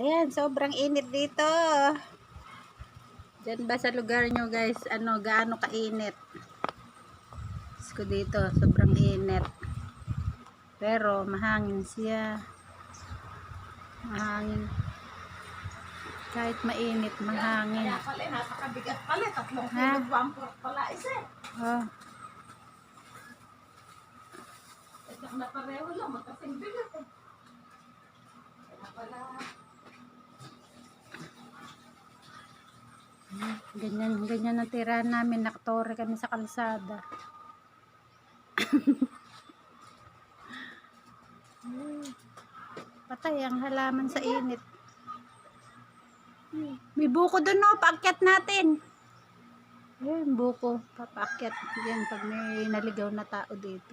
Ayan, sobrang init dito. Diyan ba sa lugar nyo guys, ano, gaano kainit? Diyos ko dito, sobrang init. Pero, mahangin siya. Mahangin. Kahit mainit, mahangin. Kaya pala, napakabigat pala. Tatlong kilo, one pala isa. eh. Oh, Ito na pareho lang, magkasing bigat eh. Kaya pala, ganyan, ganyan ang tira namin. Naktore kami sa kalsada. Ay, Patay ang halaman sa init. May buko doon no, paakyat natin. Ayun, buko. Papaakyat. Yan, pag may naligaw na tao dito.